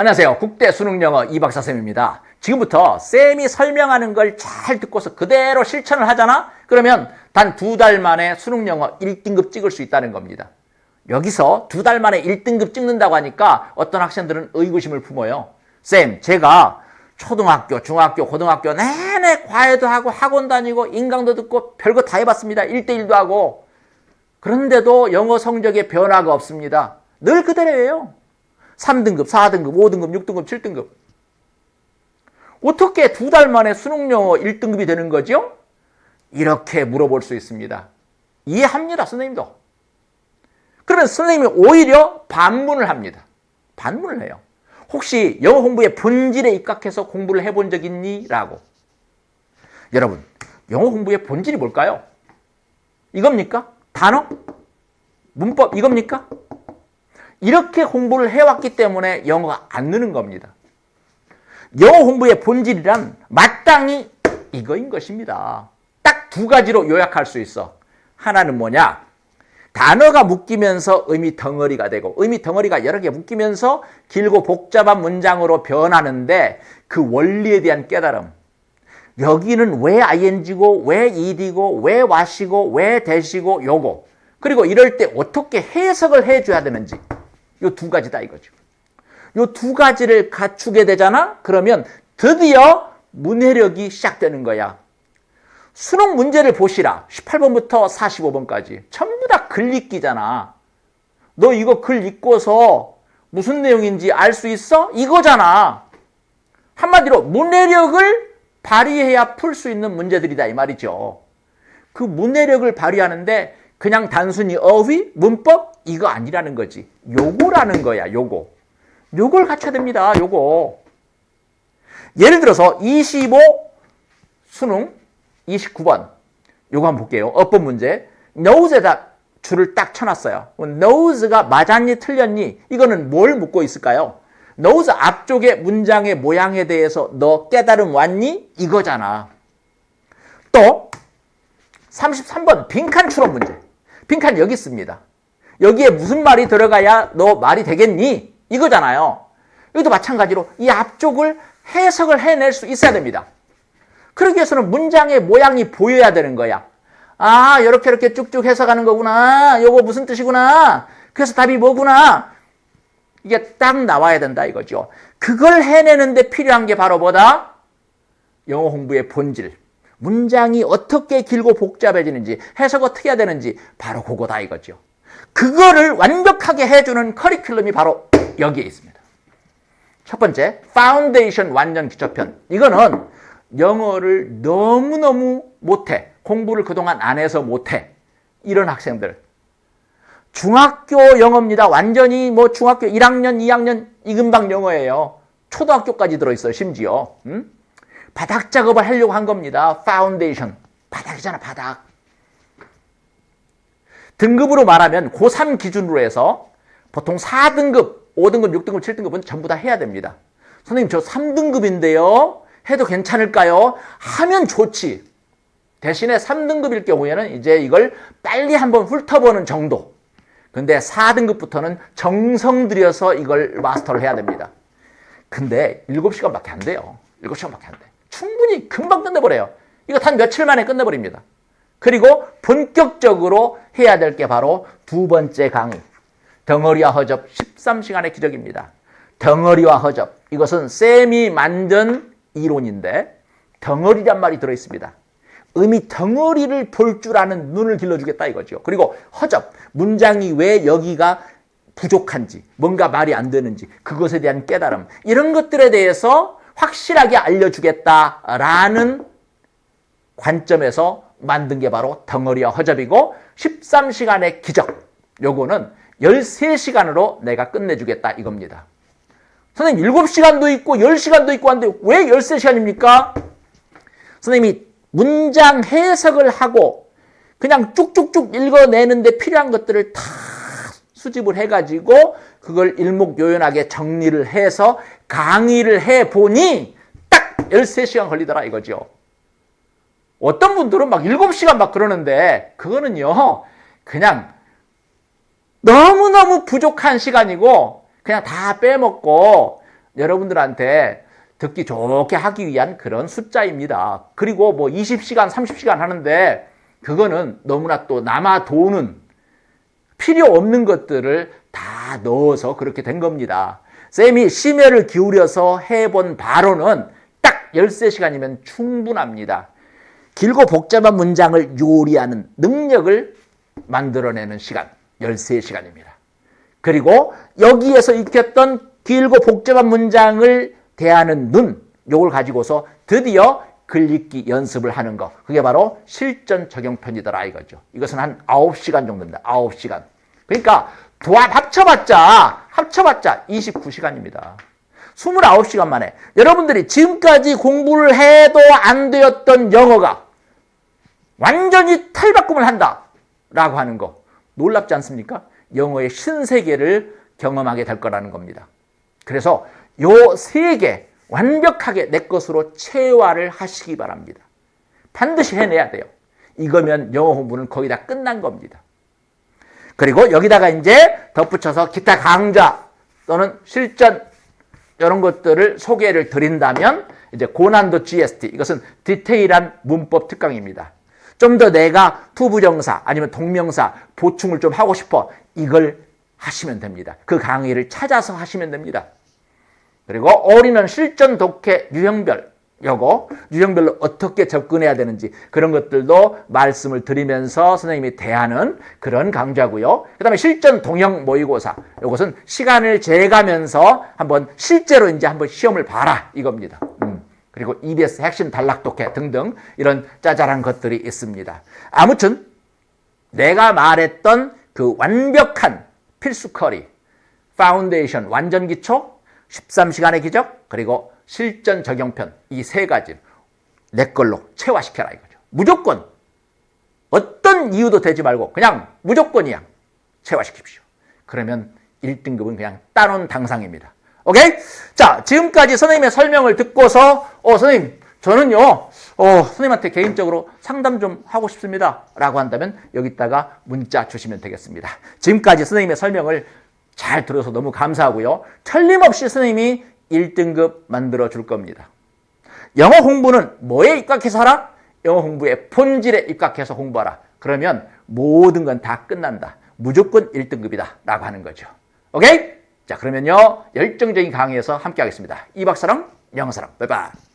안녕하세요. 국대 수능 영어 이박사 쌤입니다. 지금부터 쌤이 설명하는 걸 잘 듣고서 그대로 실천을 하잖아? 그러면 단 두 달 만에 수능 영어 1등급 찍을 수 있다는 겁니다. 여기서 두 달 만에 1등급 찍는다고 하니까 어떤 학생들은 의구심을 품어요. 쌤, 제가 초등학교, 중학교, 고등학교 내내 과외도 하고 학원 다니고 인강도 듣고 별거 다 해봤습니다. 1대1도 하고. 그런데도 영어 성적에 변화가 없습니다. 늘 그대로예요. 3등급, 4등급, 5등급, 6등급, 7등급. 어떻게 두 달 만에 수능 영어 1등급이 되는 거죠? 이렇게 물어볼 수 있습니다. 이해합니다, 선생님도. 그러면 선생님이 오히려 반문을 합니다. 반문을 해요. 혹시 영어 공부의 본질에 입각해서 공부를 해본 적 있니? 라고. 여러분, 영어 공부의 본질이 뭘까요? 이겁니까? 단어? 문법 이겁니까? 이렇게 공부를 해왔기 때문에 영어가 안 느는 겁니다. 영어 공부의 본질이란 마땅히 이거인 것입니다. 딱 두 가지로 요약할 수 있어. 하나는 뭐냐? 단어가 묶이면서 의미 덩어리가 되고 의미 덩어리가 여러 개 묶이면서 길고 복잡한 문장으로 변하는데 그 원리에 대한 깨달음. 여기는 왜 ing고 왜 ed고 왜 what이고 왜 that이고 요거. 그리고 이럴 때 어떻게 해석을 해줘야 되는지. 요 두 가지다 이거죠. 요 두 가지를 갖추게 되잖아? 그러면 드디어 문해력이 시작되는 거야. 수능 문제를 보시라. 18번부터 45번까지. 전부 다 글 읽기잖아. 너 이거 글 읽고서 무슨 내용인지 알 수 있어? 이거잖아. 한마디로 문해력을 발휘해야 풀 수 있는 문제들이다 이 말이죠. 그 문해력을 발휘하는데 그냥 단순히 어휘, 문법 이거 아니라는 거지. 요거라는 거야. 요거. 요걸 갖춰야 됩니다. 요거. 예를 들어서 25 수능 29번. 요거 한번 볼게요. 어법 문제. knows에다 줄을 딱 쳐놨어요. knows가 맞았니 틀렸니? 이거는 뭘 묻고 있을까요? knows 앞쪽의 문장의 모양에 대해서 너 깨달음 왔니? 이거잖아. 또 33번 빈칸 추론 문제. 빈칸 여기 있습니다. 여기에 무슨 말이 들어가야 너 말이 되겠니? 이거잖아요. 여기도 마찬가지로 이 앞쪽을 해석을 해낼 수 있어야 됩니다. 그러기 위해서는 문장의 모양이 보여야 되는 거야. 아, 이렇게 이렇게 쭉쭉 해석하는 거구나. 요거 무슨 뜻이구나. 그래서 답이 뭐구나. 이게 딱 나와야 된다 이거죠. 그걸 해내는데 필요한 게 바로 뭐다? 영어 공부의 본질. 문장이 어떻게 길고 복잡해지는지, 해석 어떻게 해야 되는지 바로 그거다 이거죠. 그거를 완벽하게 해주는 커리큘럼이 바로 여기에 있습니다. 첫 번째, 파운데이션 완전 기초편. 이거는 영어를 너무너무 못해. 공부를 그동안 안 해서 못해. 이런 학생들. 중학교 영어입니다. 완전히 뭐 중학교 1학년, 2학년 이 금방 영어예요. 초등학교까지 들어있어요. 심지어. 음? 바닥 작업을 하려고 한 겁니다. 파운데이션. 바닥이잖아, 바닥. 등급으로 말하면 고3 기준으로 해서 보통 4등급, 5등급, 6등급, 7등급은 전부 다 해야 됩니다. 선생님, 저 3등급인데요? 해도 괜찮을까요? 하면 좋지. 대신에 3등급일 경우에는 이제 이걸 빨리 한번 훑어보는 정도. 근데 4등급부터는 정성 들여서 이걸 마스터를 해야 됩니다. 근데 7시간밖에 안 돼요. 7시간밖에 안 돼. 충분히 금방 끝내버려요. 이거 단 며칠 만에 끝내버립니다. 그리고 본격적으로 해야 될 게 바로 두 번째 강의. 덩어리와 허접 13시간의 기적입니다. 덩어리와 허접. 이것은 쌤이 만든 이론인데 덩어리란 말이 들어 있습니다. 의미 덩어리를 볼 줄 아는 눈을 길러주겠다 이거죠. 그리고 허접. 문장이 왜 여기가 부족한지, 뭔가 말이 안 되는지, 그것에 대한 깨달음. 이런 것들에 대해서 확실하게 알려주겠다라는 관점에서 만든 게 바로 덩어리와 허접이고 13시간의 기적. 요거는 13시간으로 내가 끝내주겠다 이겁니다. 선생님 7시간도 있고 10시간도 있고 한데 왜 13시간입니까? 선생님이 문장 해석을 하고 그냥 쭉쭉쭉 읽어내는데 필요한 것들을 다 수집을 해가지고 그걸 일목요연하게 정리를 해서 강의를 해보니 딱 13시간 걸리더라 이거죠. 어떤 분들은 막 7시간 막 그러는데 그거는요 그냥 너무너무 부족한 시간이고 그냥 다 빼먹고 여러분들한테 듣기 좋게 하기 위한 그런 숫자입니다. 그리고 뭐 20시간, 30시간 하는데 그거는 너무나 또 남아 도는 필요 없는 것들을 다 넣어서 그렇게 된 겁니다. 쌤이 심혈을 기울여서 해본 바로는 딱 13시간이면 충분합니다. 길고 복잡한 문장을 요리하는 능력을 만들어내는 시간, 13시간입니다. 그리고 여기에서 익혔던 길고 복잡한 문장을 대하는 눈, 요걸 가지고서 드디어 글 읽기 연습을 하는 거. 그게 바로 실전 적용편이더라 이거죠. 이것은 한 9시간 정도입니다. 9시간. 그러니까 도합 합쳐봤자, 합쳐봤자 29시간입니다. 29시간 만에 여러분들이 지금까지 공부를 해도 안 되었던 영어가 완전히 탈바꿈을 한다. 라고 하는 거. 놀랍지 않습니까? 영어의 신세계를 경험하게 될 거라는 겁니다. 그래서 요세개 완벽하게 내 것으로 체화를 하시기 바랍니다. 반드시 해내야 돼요. 이거면 영어 공부는 거의 다 끝난 겁니다. 그리고 여기다가 이제 덧붙여서 기타 강좌 또는 실전 이런 것들을 소개를 드린다면 이제 고난도 GST 이것은 디테일한 문법 특강입니다. 좀 더 내가 투부정사 아니면 동명사 보충을 좀 하고 싶어 이걸 하시면 됩니다. 그 강의를 찾아서 하시면 됩니다. 그리고 어린은 실전 독해 유형별 요거 유형별로 어떻게 접근해야 되는지 그런 것들도 말씀을 드리면서 선생님이 대하는 그런 강좌고요. 그다음에 실전 동형 모의고사 요것은 시간을 재가면서 한번 실제로 이제 한번 시험을 봐라 이겁니다. 음. 그리고 EBS 핵심 단락 독해 등등 이런 짜잘한 것들이 있습니다. 아무튼 내가 말했던 그 완벽한 필수 커리 파운데이션 완전 기초 13시간의 기적 그리고 실전 적용편 이 세 가지 내 걸로 체화시켜라 이거죠. 무조건 어떤 이유도 되지 말고 그냥 무조건이야. 체화시킵시오. 그러면 1등급은 그냥 따놓은 당상입니다. 오케이? 자, 지금까지 선생님의 설명을 듣고서 어, 선생님, 저는요, 어, 선생님한테 개인적으로 상담 좀 하고 싶습니다. 라고 한다면 여기다가 문자 주시면 되겠습니다. 지금까지 선생님의 설명을 잘 들어서 너무 감사하고요. 틀림없이 선생님이 1등급 만들어 줄 겁니다. 영어 공부는 뭐에 입각해서 하라? 영어 공부의 본질에 입각해서 공부하라. 그러면 모든 건 다 끝난다. 무조건 1등급이다. 라고 하는 거죠. 오케이? 자, 그러면요. 열정적인 강의에서 함께 하겠습니다. 이박사랑 영어사랑. 바이바이.